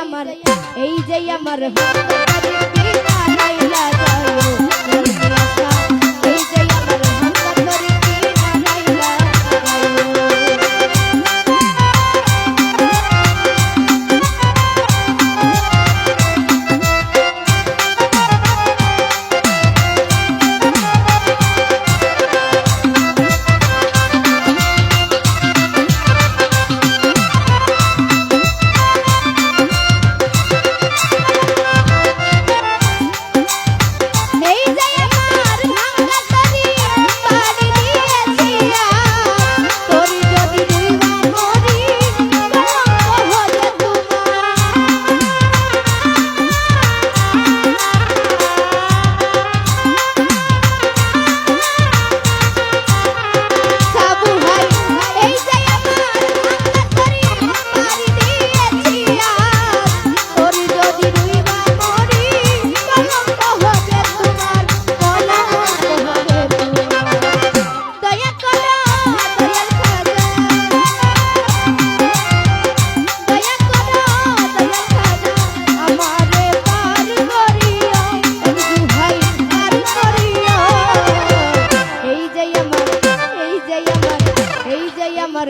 আমার এই যে আমার এই যে আমার